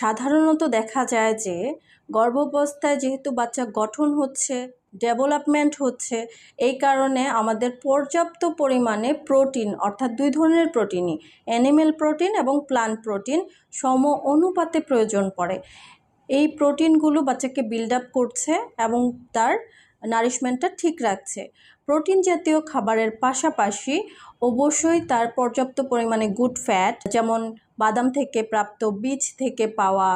সাধারণত দেখা যায় যে গর্ভাবস্থায় যেহেতু বাচ্চা গঠন হচ্ছে ডেভেলপমেন্ট হচ্ছে, এই কারণে আমাদের পর্যাপ্ত পরিমাণে প্রোটিন অর্থাৎ দুই ধরনের প্রোটিনই অ্যানিমেল প্রোটিন এবং প্লান্ট প্রোটিন সম অনুপাতে প্রয়োজন পড়ে। এই প্রোটিনগুলো বাচ্চাকে বিল্ড আপ করছে এবং তার নারিশমেন্টটা ঠিক রাখছে। প্রোটিন জাতীয় খাবারের পাশাপাশি অবশ্যই তার পর্যাপ্ত পরিমাণে গুড ফ্যাট যেমন বাদাম থেকে প্রাপ্ত বীজ থেকে পাওয়া,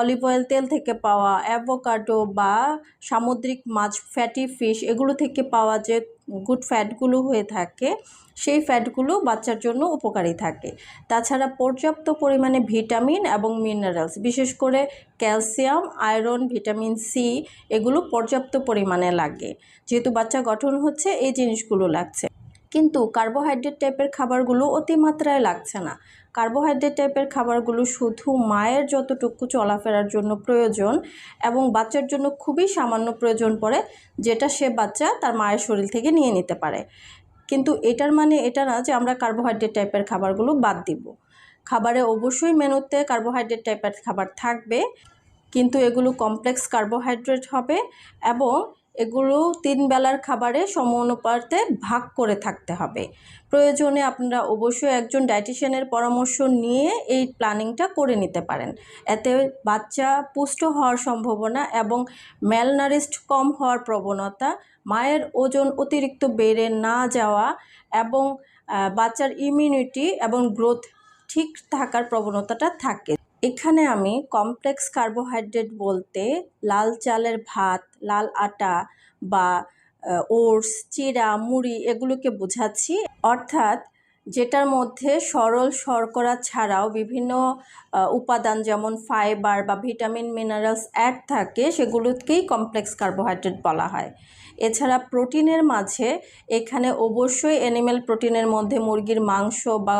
অলিভ অয়েল তেল থেকে পাওয়া, অ্যাভোকাডো বা সামুদ্রিক মাছ, ফ্যাটি ফিশ এগুলো থেকে পাওয়া যে গুড ফ্যাটগুলো হয়ে থাকে, সেই ফ্যাটগুলো বাচ্চার জন্য উপকারী থাকে। তাছাড়া পর্যাপ্ত পরিমাণে ভিটামিন এবং মিনারেলস, বিশেষ করে ক্যালসিয়াম, আয়রন, ভিটামিন সি এগুলো পর্যাপ্ত পরিমাণে লাগে। যেহেতু বাচ্চা গঠন হচ্ছে, এই জিনিসগুলো লাগছে। কিন্তু কার্বোহাইড্রেট টাইপের খাবারগুলো অতিমাত্রায় লাগছে না। কার্বোহাইড্রেট টাইপের খাবারগুলো শুধু মায়ের যতটুকু চলাফেরার জন্য প্রয়োজন এবং বাচ্চার জন্য খুবই সামান্য প্রয়োজন পড়ে, যেটা সে বাচ্চা তার মায়ের শরীর থেকে নিয়ে নিতে পারে। কিন্তু এটার মানে এটা না যে আমরা কার্বোহাইড্রেট টাইপের খাবারগুলো বাদ দিব। খাবারে অবশ্যই মেনুতে কার্বোহাইড্রেট টাইপের খাবার থাকবে, কিন্তু এগুলো কমপ্লেক্স কার্বোহাইড্রেট হবে এবং এগুলো তিন বেলার খাবারে সম অনুপাতে ভাগ করে থাকতে হবে। প্রয়োজনে আপনারা অবশ্যই একজন ডায়েটিশিয়ানের পরামর্শ নিয়ে এই প্ল্যানিংটা করে নিতে পারেন। এতে বাচ্চা পুষ্ট হওয়ার সম্ভাবনা এবং ম্যালনারিস্ট কম হওয়ার প্রবণতা, মায়ের ওজন অতিরিক্ত বেড়ে না যাওয়া এবং বাচ্চার ইমিউনিটি এবং গ্রোথ ঠিক থাকার প্রবণতাটা থাকে। এখানে আমি কমপ্লেক্স কার্বোহাইড্রেট বলতে লাল চালের ভাত, লাল আটা বা ওটস চিরা মুড়ি এগুলোকে বোঝাচ্ছি। অর্থাৎ যেটার মধ্যে সরল শর্করা ছাড়াও বিভিন্ন উপাদান যেমন ফাইবার বা ভিটামিন মিনারেলস অ্যাড থাকে, সেগুলোকেই কমপ্লেক্স কার্বোহাইড্রেট বলা হয়। এছাড়া প্রোটিনের মাঝে এখানে অবশ্যই অ্যানিমেল প্রোটিনের মধ্যে মুরগির মাংস বা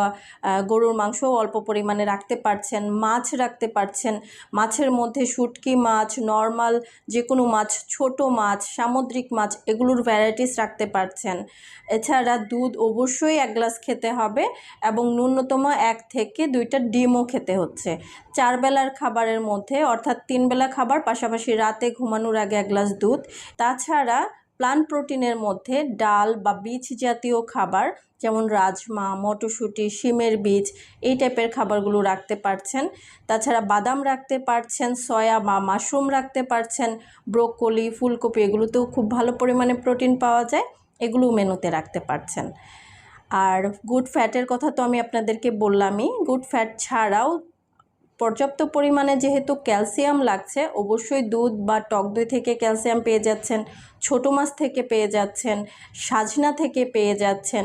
গরুর মাংস অল্প পরিমাণে রাখতে পারছেন, মাছ রাখতে পারছেন। মাছের মধ্যে শুটকি মাছ নর্মাল যে কোনো মাছ, ছোট মাছ, সামুদ্রিক মাছ, এগুলোর ভ্যারাইটিস রাখতে পারছেন। এছাড়া দুধ অবশ্যই এক গ্লাস খেতে হবে এবং ন্যূনতম এক থেকে দুইটা ডিমও খেতে হচ্ছে। চার বেলার খাবারের মধ্যে, অর্থাৎ তিন বেলা খাবার, পাশাপাশি রাতে ঘুমানোর আগে এক গ্লাস দুধ। তাছাড়া প্লান্ট প্রোটিনের মধ্যে ডাল বা বীজ জাতীয় খাবার, যেমন রাজমা, মটরশুঁটি, শিমের বীজ, এই টাইপের খাবারগুলো রাখতে পারছেন। তাছাড়া বাদাম রাখতে পারছেন, সয়া বা মাশরুম রাখতে পারছেন, ব্রোকলি, ফুলকপি, এগুলোতেও খুব ভালো পরিমাণে প্রোটিন পাওয়া যায় এগুলো মেনুতে রাখতে পারছেন। আর গুড ফ্যাটের কথা তো আমি আপনাদেরকে বললামই। গুড ফ্যাট ছাড়াও পর্যাপ্ত পরিমাণে যেহেতু ক্যালসিয়াম লাগছে, অবশ্যই দুধ বা টক দই থেকে ক্যালসিয়াম পেয়ে যাচ্ছেন, ছোটো মাছ থেকে পেয়ে যাচ্ছেন, সাজনা থেকে পেয়ে যাচ্ছেন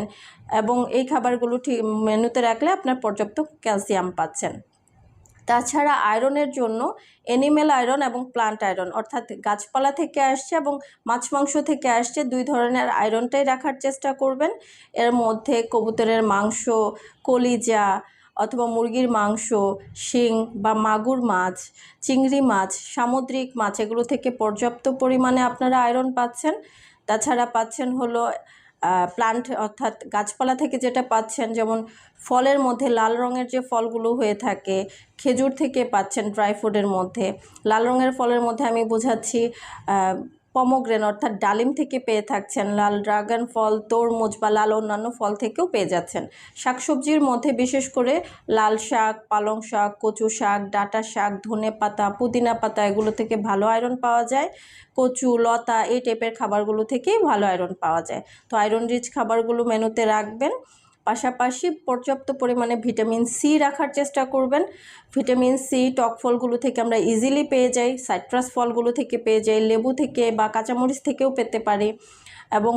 এবং এই খাবারগুলো ঠিক মেনুতে রাখলে আপনার পর্যাপ্ত ক্যালসিয়াম পাচ্ছেন। তাছাড়া আয়রনের জন্য অ্যানিমেল আয়রন এবং প্লান্ট আয়রন, অর্থাৎ গাছপালা থেকে আসছে এবং মাছ মাংস থেকে আসছে, দুই ধরনের আয়রনটাই রাখার চেষ্টা করবেন। এর মধ্যে কবুতরের মাংস, কলিজা অথবা মুরগির মাংস, শিং বা মাগুর মাছ, চিংড়ি মাছ, সামুদ্রিক মাছ, এগুলো থেকে পর্যাপ্ত পরিমাণে আপনারা আয়রন পাচ্ছেন। তাছাড়া পাচ্ছেন হলো প্লান্ট অর্থাৎ গাছপালা থেকে যেটা পাচ্ছেন, যেমন ফলের মধ্যে লাল রঙের যে ফলগুলো হয়ে থাকে, খেজুর থেকে পাচ্ছেন ড্রাই ফ্রুটের মধ্যে। লাল রঙের ফলের মধ্যে আমি বোঝাচ্ছি পমোগ্রেন অর্থাৎ ডালিম থেকে পেয়ে থাকছেন। লাল ড্রাগন ফল, তরমুজ বা লাল অন্যান্য ফল থেকেও পেয়ে যাচ্ছেন। শাকসবজির মধ্যে বিশেষ করে লাল শাক, পালং শাক, কচু শাক, ডাঁটা শাক, ধনে পাতা, পুদিনা পাতা এগুলো থেকে ভালো আয়রন পাওয়া যায়। কচু, লতা এই টাইপের খাবারগুলো থেকেই ভালো আয়রন পাওয়া যায়। তো আয়রন রিচ খাবারগুলো মেনুতে রাখবেন। পাশাপাশি পর্যাপ্ত পরিমাণে ভিটামিন সি রাখার চেষ্টা করবেন। ভিটামিন সি, টক ফলগুলো থেকে আমরা ইজিলি পেয়ে যাই সাইট্রাস ফলগুলো থেকে পেয়ে যাই, লেবু থেকে বা কাঁচামরিচ থেকেও পেতে পারি। এবং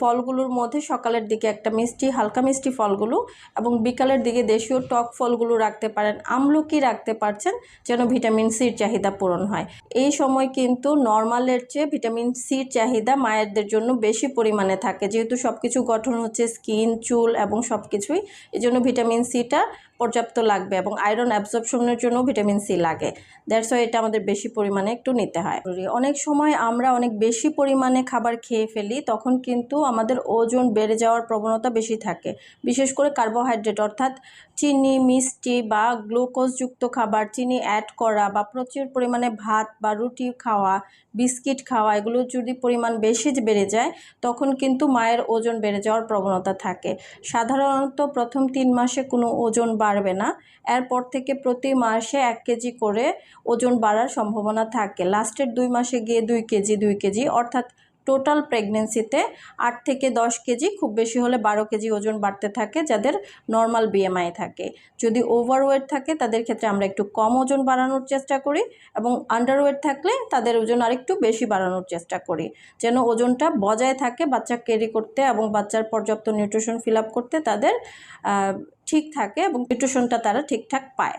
ফলগুলোর মধ্যে সকালের দিকে একটা মিষ্টি, হালকা মিষ্টি ফলগুলো এবং বিকালের দিকে দেশীয় টক ফলগুলো রাখতে পারেন, আমলকি রাখতে পারছেন যেন ভিটামিন সির চাহিদা পূরণ হয়। এই সময় কিন্তু নর্মালের চেয়ে ভিটামিন সির চাহিদা মায়েরদের জন্য বেশি পরিমাণে থাকে। যেহেতু সব কিছু গঠন হচ্ছে স্কিন চুল এবং সব কিছুই এই জন্য ভিটামিন সিটা পর্যাপ্ত লাগবে এবং আয়রন অ্যাবজর্পশনের জন্য ভিটামিন সি লাগে। দ্যাটস ওয়াই এটা আমাদের বেশি পরিমাণে একটু নিতে হয়। অনেক সময় আমরা অনেক বেশি পরিমাণে খাবার খেয়ে ফেলি, তখন কিন্তু আমাদের ওজন বেড়ে যাওয়ার প্রবণতা বেশি থাকে। বিশেষ করে কার্বোহাইড্রেট অর্থাৎ চিনি, মিষ্টি বা গ্লুকোজযুক্ত খাবার, চিনি অ্যাড করা বা প্রচুর পরিমাণে ভাত বা রুটি খাওয়া, বিস্কিট খাওয়া, এগুলো যদি পরিমাণ বেশি বেড়ে যায়, তখন কিন্তু মায়ের ওজন বেড়ে যাওয়ার প্রবণতা থাকে। সাধারণত প্রথম তিন মাসে কোনো ওজন বাড়বে না। এরপর থেকে প্রতি মাসে এক কেজি করে ওজন বাড়ার সম্ভাবনা থাকে। লাস্টের দুই মাসে গিয়ে দুই কেজি দুই কেজি, অর্থাৎ টোটাল প্রেগনেন্সিতে আট থেকে দশ কেজি, খুব বেশি হলে বারো কেজি ওজন বাড়তে থাকে যাদের নর্মাল বিএমআই থাকে। যদি ওভারওয়েট থাকে তাদের ক্ষেত্রে আমরা একটু কম ওজন বাড়ানোর চেষ্টা করি এবং আন্ডারওয়েট থাকলে তাদের ওজন আরেকটু বেশি বাড়ানোর চেষ্টা করি। যেন ওজনটা বজায় থাকে, বাচ্চা ক্যারি করতে এবং বাচ্চার পর্যাপ্ত নিউট্রিশন ফিল করতে তাদের ঠিক থাকে এবং নিউট্রিশনটা তারা ঠিকঠাক পায়।